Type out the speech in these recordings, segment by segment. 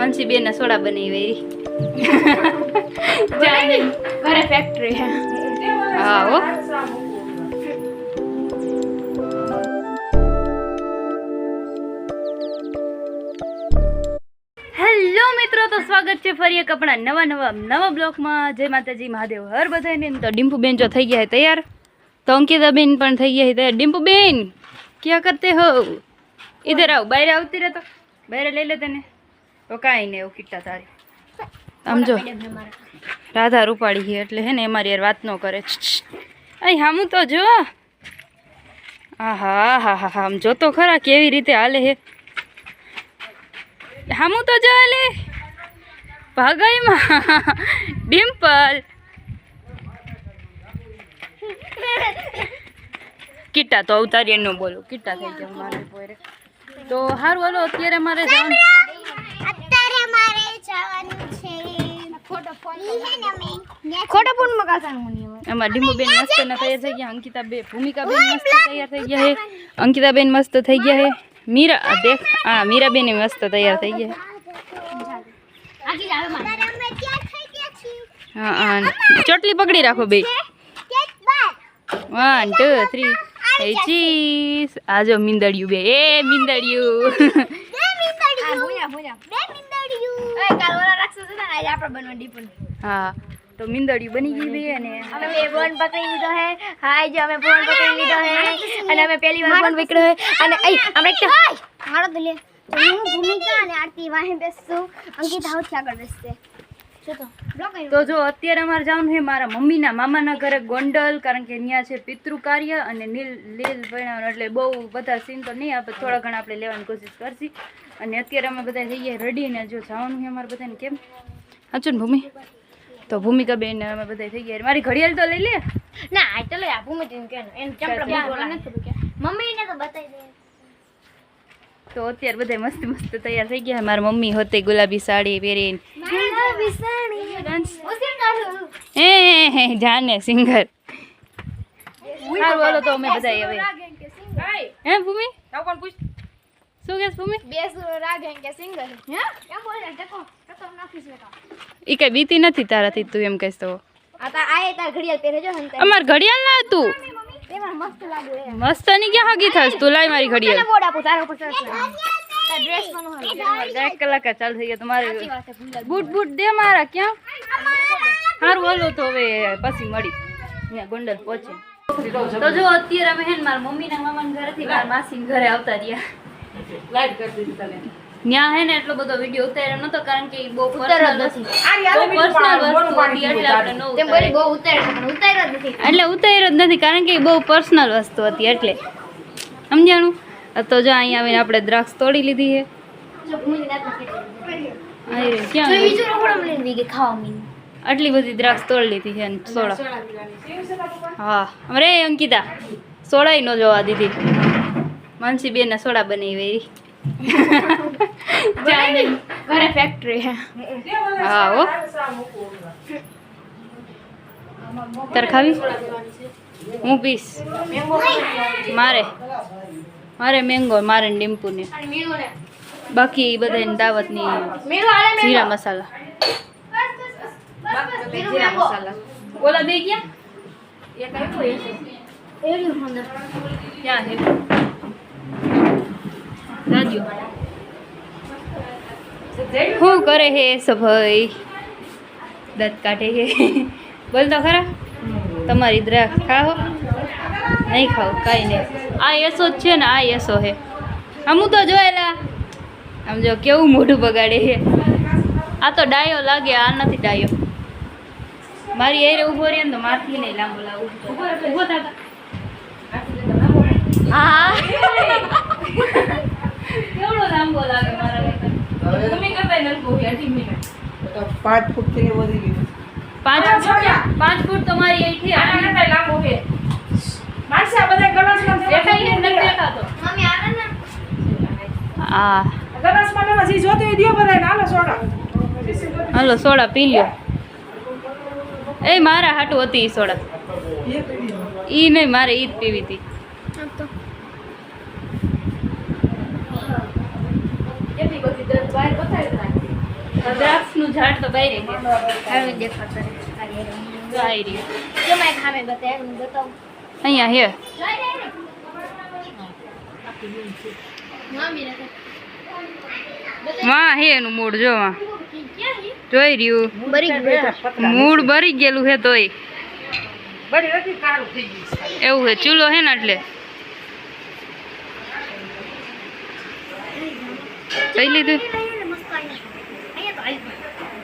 માનસી બેન ના સોડા બનાવી ઘરે ફેક્ટરી હે હા હો. હેલો મિત્રો તો સ્વાગત છે ફરી એક આપણા નવા નવા નવા બ્લોકમાં. જય માતાજી મહાદેવ હર બધાને. તો ડિમ્પુ બેન જો થઈ ગયા હે તૈયાર. તો અંકિતા બેન પણ થઈ ગયા હે તૈયાર. ડિમ્પુ બેન ક્યાં કરતે હો? ઇધર આવ બહાર આવતી રહે તો. બહાર લઈ લે તને. તો કાંઈ નહીં એવું કીટા તારી. આમ જો રાધા રૂપાળી છે એટલે હે ને મારી યાર વાત ન કરે. અહીં હામું તો જો. હા હા હા હા આમ જોતો ખરા કેવી રીતે હાલે હે. હામું તો જો હાલે. ભાગાઈમાં ડિમ્પલ. કીટા તો અવતારી ન બોલું. કીટા થઈ ગયા મારે તો સારું હાલો અત્યારે મારે જવાનું. ફોન ખોટો ફોન મગાવવાનું મને હવે. એમાં ડીમ્બુબેન મસ્ત ન તૈયાર થઈ ગયા. અંકિતા બે ભૂમિકાબેન મસ્ત તૈયાર થઈ ગયા હે. અંકિતાબેન મસ્ત થઈ ગયા હે. મીરા દેખ હા મીરાબેન મસ્ત તૈયાર થઈ ગયા આગી જાવ મારે. અમે ક્યાં થઈ ગયા છીએ? હે હા ચોટલી પકડી રાખો બે. વન ટુ થ્રી એ ચીસ આજો મીંદડિયું બે. એ મીંદડિયું. હા તો મીંદડી બની ગઈ બે અને અમે બે ફોન પકડી લીધો હે. હાય જો અમે ફોન પકડી લીધો હે. અને અમે પહેલી વાર ફોન પકડ્યો હે. અને એ આપણે હાય મારો તો લે. હું ભૂમિકા અને આરતી વાહે બેસું. અંકિત હોત આગળ બેસશે જો તો. તો જો અત્યારે અમારે જવાનું છે મારા મમ્મીના મામાના ઘરે ગોંડલ કારણ કે ત્યાં છે પિતૃ કાર્ય અને નીલ લીલ પરિણામ એટલે બહુ બધા સીન તો નહીં આપણે થોડા ઘણા આપણે લેવાની કોશિશ કરશી. અને અત્યારે અમે બધા જઈએ રડીને જો જવાનું છે અમારે બધાને કેમ? સાચું ને ભૂમિ? તો ભૂમિકા બેન અમે બધા થઈ ગયા મારી ઘડિયાળ તો લઈ લે. ના આ તો લઈ આ ભૂમિ મમ્મીને તો બતાવી દે. તો અત્યારે બધા મસ્ત મસ્ત તૈયાર થઈ ગયા મારા મમ્મી હોતે ગુલાબી સાડી પહેરીને. હે હે જાને સિંગર. સારું હાલો તો અમે બધા હવે. હે ભૂમિ? શું ભૂમિ? એ કઈ બીતી નથી તારાથી તું એમ કહેશ તો. અમાર ઘડિયાળ ના હતું. મસ્તની ક્યાં હગી થાસ તું લાય મારી ઘડી એક કલાક જ થઈ ગયા તમારે બૂટ બૂટ દે મારા ક્યાં? સારું હાલો તો હવે પછી મળી. ગોંડલ પહોંચે. તો જો અત્યારે અમે હે ને મારા મમ્મીના મામાના ઘરેથી મારા માસી ઘરે આવતા રહ્યા. ત્યાં હે ને એટલો બધો વિડિયો ઉતાર્યો નતો કારણ કે બહુ પર્સનલ બહુ પર્સનલ વસ્તુ હતી એટલે આપણે ન ઉતાર્યું. એટલે ઉતાર્યો જ નથી કારણ કે બહુ પર્સનલ વસ્તુ હતી એટલે. સમજાણું? તો જો અહીંયા આવીને આપણે દ્રાક્ષ તોડી લીધી છે? આટલી બધી દ્રાક્ષ તોડી લીધી છે સોડા. હા. અરે અંકિતા સોડા ન જોવા દીધી. માનસી બેન સોડા બનાવી. ઘરે ફેક્ટરી હે. હા હો. તાર ખાવી? હું પીસ. મારે. મારે મેંગો મારે ને ડીમ્પુને. બાકી બધાની દાવતની જીરા મસાલા. જીરા મસાલા ઓલા બે ગયા? એક આવ્યો એ? ક્યાં છે શું કરે હે સભાઈ દાંત કાઢે હે. બોલ તો ખરા. તમારી દ્રાક્ષ ખાઓ. નહીં ખાઓ, કાંઈ નહીં. આ એસો જ છે ને, આ એસો હે. આમ તો જોયેલા. આમ જો કેવું મોઢું બગાડે હે. આ તો ડાયો લાગે, આ નથી ડાયો. મારી એરે ઊભો રહે ને તો મારથી નહીં લાંબો લાવું. હા. લાંબો મારા બેટા. અઢી મિનિટ. પાંચ ફૂટથી વધી ગયું પાંચ પાંચ ફૂટ તો મારી અહીંથી આના લાંબો છે. દેખાય ને નથી દેખાતો. મમ્મી આને ને? આ હાલો સોડા. પી લ્યો. એ મારા હાટું હતી ઈ સોડા. ઈ નહીં મારે ઈ જ પીવી હતી કેટલી બધી દસ બહાર બતાવી આખું ઝાડ તો બહાર છે હારું દેખાતો રહે. હારી, હારી. જો આવી રહ્યું કેમ ઝાડ તો બતાવે હું બતાવું. અહીંયા હે. વાહ હે એનું મૂળ જો વાં જોઈ રહ્યું? મૂળ બરી ગયેલું હે તોય. એવું હે ચૂલો હે ને એટલે? કઈ લીધું?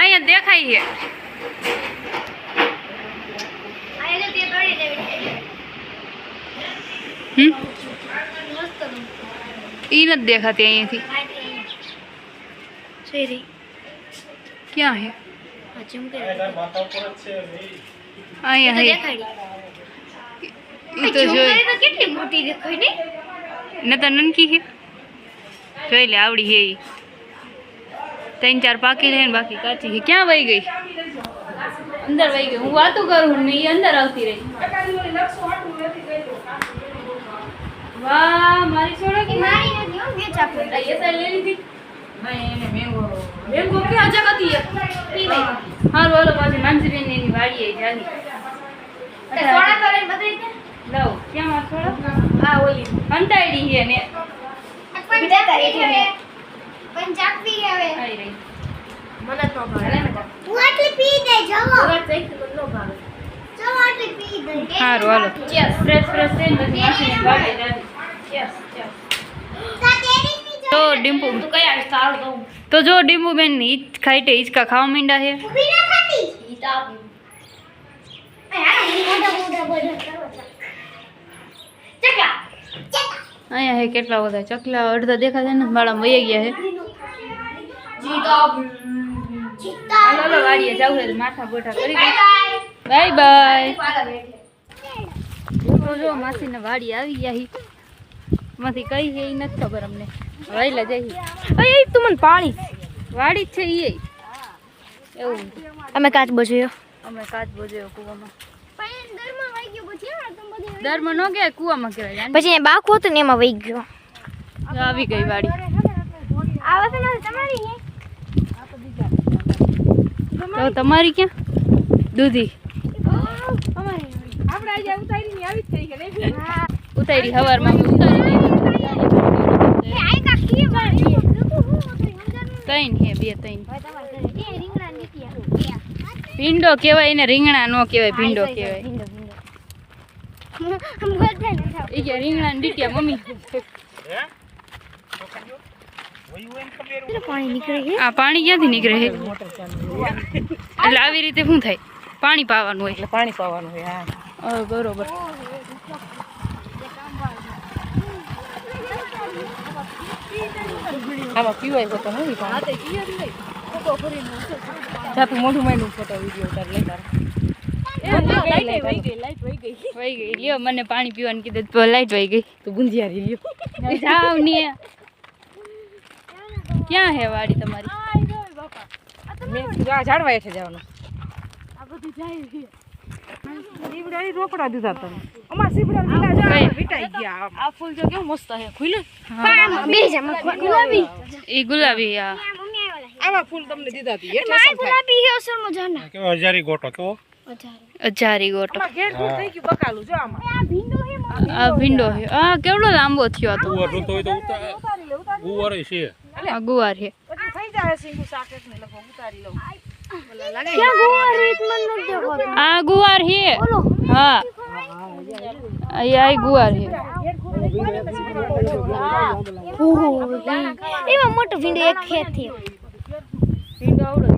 અહીંયા દેખાય છે હમ ઈ નથી દેખાતી અહીંયાથી ક્યાં હે અહીંયા હે ઈ તો જોઈ કેટલી મોટી દેખાય ને ને તો નનકી છે જોઈ લે આવડી હે ઈ ત્રણ ચાર પાકી રહે ને બાકી કાચી ગઈ ક્યાં વહી ગઈ? અંદર વહી ગઈ. હું વાતું કરું ને એ અંદર આવતી રહી. વાહ મારી છોડો કે મારી નથી હું એ સાઈડ લઈ લીધી. મેંગો. મેંગો ક્યાં જગતી હે હારું હાલો પાછી માનસીબેન એની વાડી એ જાલી સોડા કરે બધાય તે લવ ક્યાં છોડો હા ઓલી હંતાઈડી હે ને. બીજા તારી છે ને પંજાબી હવે આવી રહી મને તો ભાવે હાલે ને તું આટલી પી દે જવો વાત થઈ તો નો ભાવે જવો આટલી પી દે હારું હાલો ચેસ ફ્રેશ ફ્રેશ થઈને પછી માસીને વાડી જાલી ચેસ ચેસ તા તેરી ની તો ડિમ્પુ તું કઈ આવી સારું દઉં તો જો ડિમ્પુ બેન ઈચ ખાઈટે હિંચકા ખાવા માંડ્યા છે ઊભી ના થતી ઈ તો આપી એ હા મોઢા મોઢા મોઢા કરો ચકા ચકા અહીંયા હે કેટલા બધા ચકલા અડધા દેખાતા ને માળા વહી ગયા છે જીતા જીતા હાલો હાલો વાડીએ જાવ છે માથા બોઠા કરી બાય બાય તો જો માસીને વાડી આવી ગયા હી. માંથી કઈ છે એ નથી ખબર અમને. વાયલા જઈ એ તું મને પાણી વાડી જ છે એ. એવું. અમે કાચ બજ્યો અમે કાચ બોજ્યો કૂવામાં. દરમાં ન ગયા કૂવામાં કહેવાય પછી એ બાકુ હતું ને એમાં વહી ગયો. આવી ગઈ વાડી. આવે તમારી તો તમારી ક્યાં? દૂધી. ઉતારી? હવારમાં. ત્રણ હે, બે નીકળ્યા ભીંડો કહેવાય એને રીંગણા નો કહેવાય, ભીંડો કહેવાય. રીંગણા ને ડીટિયા મમ્મી. આ પાણી ક્યાંથી નીકળે છે? એટલે આવી રીતે શું થાય? પાણી પાવાનું હોય. એટલે પાણી પાવાનું હોય હા. બરોબર. આમાં પીવાય તો નહીં પાણી મોઢું ફોટો વીડિયો ઉતાર લે તારે. વહી ગઈ લ્યો મને પાણી પીવાનું કીધું લાઈટ વહી ગઈ. તું ગુંજિયારી લ્યો. જાવ ને. ક્યાં હે વાડી તમારી? આ ઝાડવા સીવડાની રોકડા દીધા તમે. અમાર લીલા? વિટાઈ ગયા આ ફૂલ જો કેવું મસ્ત છે. ખુલ્લું બે જમા ગુલાબી. એ ગુલાબી આ આવા ફૂલ તમને દીધા હતી એટલે ગુલાબી હે મજાના કેવો હજારી ગોટો અજારી ગોટો. આ ભીંડો હે આ ભીંડો છે. આ કેવડો લાંબો થયો આ તો? ઉતાર. છે. આ ગુવાર છે. પછી થઈ જાય સિંગુ શાક ને લગભગ ઉતારી લઉં. આ ગુવાર છે. હા. આ ગુવાર છે. એમાં મોટો ભીંડો એક ખેત થયો ભીંડો આવડો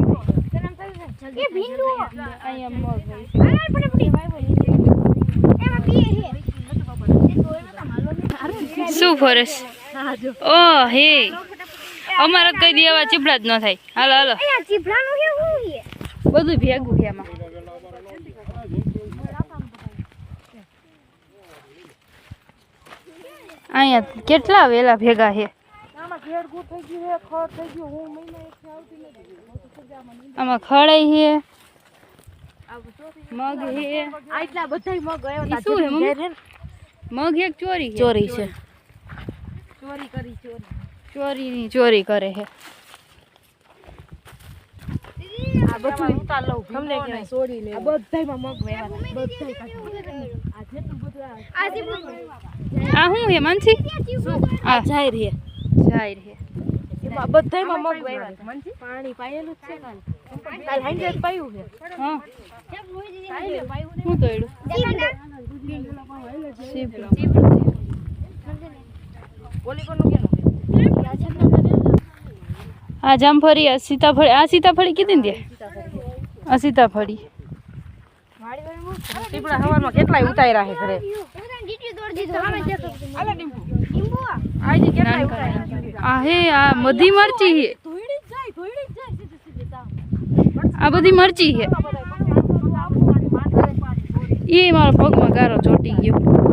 એ ભીંડો. અહીંયા મગ હોય આગળ પડે પડી એમાં પીએ હે શું ફરસ ઓ હે. અમારે કઈ દેવા ચીપડા જ ન થાય. હાલો હાલો. હે હું હે? બધું ભેગું છે એમાં. અહીંયા કેટલા વેલા ભેગા છે? આમાં હે હું ખડાઈ છે મગ છે. આટલા બધા મગ આવ્યા શું હે મગ એક ચોરી ચોરી છે. ચોરી કરી ચોરી. ચોરીની ચોરી કરે છે. આ બધું ઉતાર લઉં તમને કે બધાયમાં મગ વેવા બધાય આ જેટલું બધું આ આ શું હે માનસી? આ જાહેર હે જાહેર હે એમાં બધાયમાં મગ વેવા પાણી પાયેલું જ છે કાલ કાલ હાંજે પાયું હા. ઓલી કોનું કેનું? આ જામફળી આ સીતાફળી આ સીતાફળી કીધી ને આ સીતાફળી. ટીપડા હવારમાં કેટલાય ઉતાર્યા છે ઘરે? આ હે આ બધી મરચી છે આ બધી મરચી છે એ મારા પગમાં ગારો ચોટી ગયો.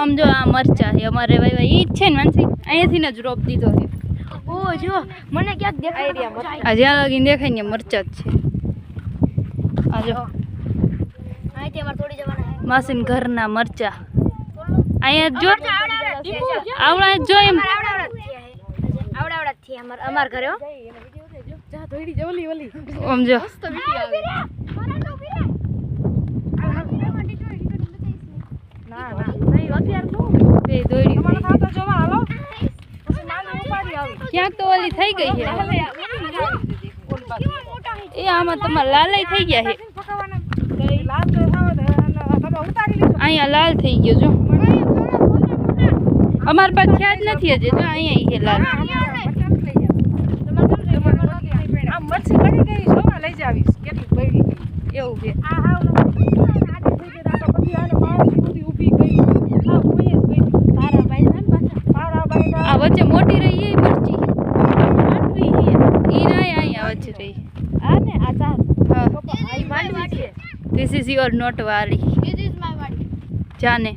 આમ જો આ મરચા છે અમારે ભાઈ ઈ જ છે ને માનસી? અહીંયાથી ને જ રોપ દીધો છે. ઓ જો મને ક્યાંક દેખાય આ જ્યાં લગીને દેખાય ને મરચા જ છે. આ જો. અહીંથી અમારે થોડી જવાના માસીન ઘરના મરચા. અહીંયા જ આવડા જ એમ. આવડાવડા થી અમાર અમાર ઘરે હો. જા. ધોઈડી જ. ઓલી ઓલી આમ જો ના ના નહીં અત્યારે શું બે દોડી તમારે ખાતા જવા હાલો પછી નાની ઉપાડી આવી ક્યાંક તો ઓલી થઈ ગઈ છે એ આમાં તમારા લાલાઈ થઈ ગયા છે અહીંયા લાલ થઈ ગયો જો અમાર પાસે ખ્યાલ નથી હજી તો અહીંયા છે લાલ મચ્છી પડી ગઈ જોવા લઈ જાવીશ કેટલી પડી ગઈ એવું છે આ હાવ આડી થઈ ગઈ તો આ તો બધી આને બાળકી બધી ઊભી ગઈ હા કોઈ જ ગઈ તારા ભાઈ ને પાછા તારા ભાઈ આ વચ્ચે મોટી રહી એ મરચી ઈ ના અહીંયા વચ્ચે રહી આ ને આ ચાર હા. ભાઈ માંડવી છે. ધીસ ઇઝ યોર નોટ વાળી. This is my વાળી. જાને.